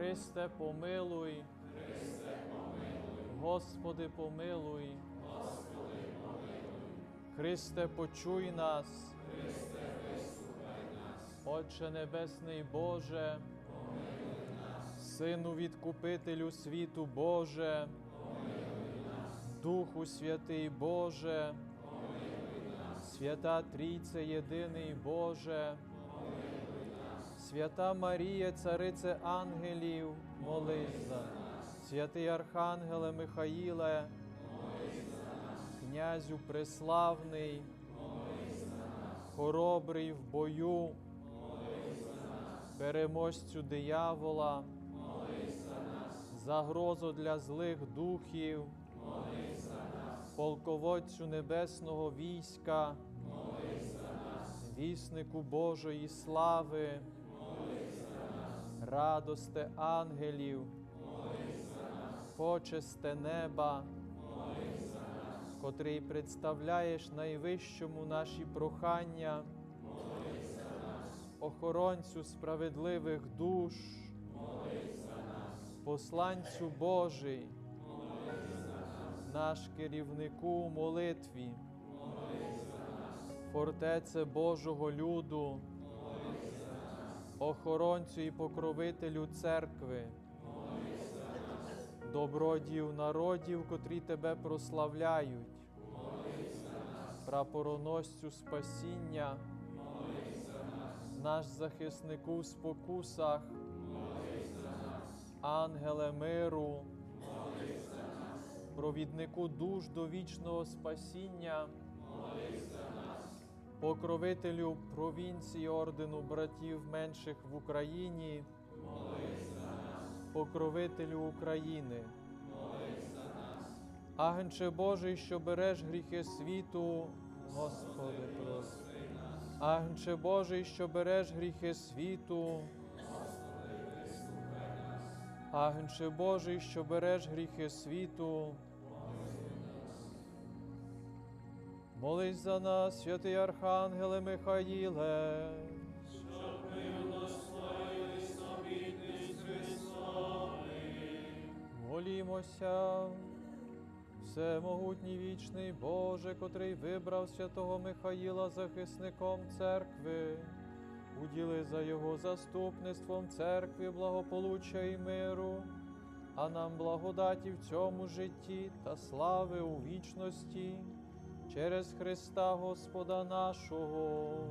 Христе, помилуй. Господи, помилуй. Христе, почуй нас. Отче Небесний Боже, Сину Відкупителю світу Боже, Духу Святий Боже, Свята Трійце Єдиний Боже, Свята Марія, Царице ангелів, молись за нас. Святий Архангеле Михаїле, князю преславний, хоробрий в бою, переможцю диявола, загрозу для злих духів, полководцю небесного війська, віснику Божої слави, радосте ангелів, почесте неба, котрий представляєш найвищому наші прохання, охоронцю справедливих душ, посланцю Божий, наш керівнику у молитві, фортеце Божого люду, охоронцю і покровителю церкви, добродію народів, котрі тебе прославляють, прапороносцю спасіння, наш захиснику в спокусах, ангеле миру, провіднику душ до вічного спасіння, покровителю провінції ордену братів менших в Україні, покровителю України. Агнче Божий, що береш гріхи світу, Господи, прости. Агнче Божий, що береш гріхи світу, Агнче Божий, що береш гріхи світу. Молись за нас, святий Архангеле Михаїле. Молімося, всемогутній вічний Боже, котрий вибрав святого Михаїла захисником церкви, уділи за його заступництвом церкві благополуччя і миру, а нам благодаті в цьому житті та слави у вічності через Христа Господа нашого.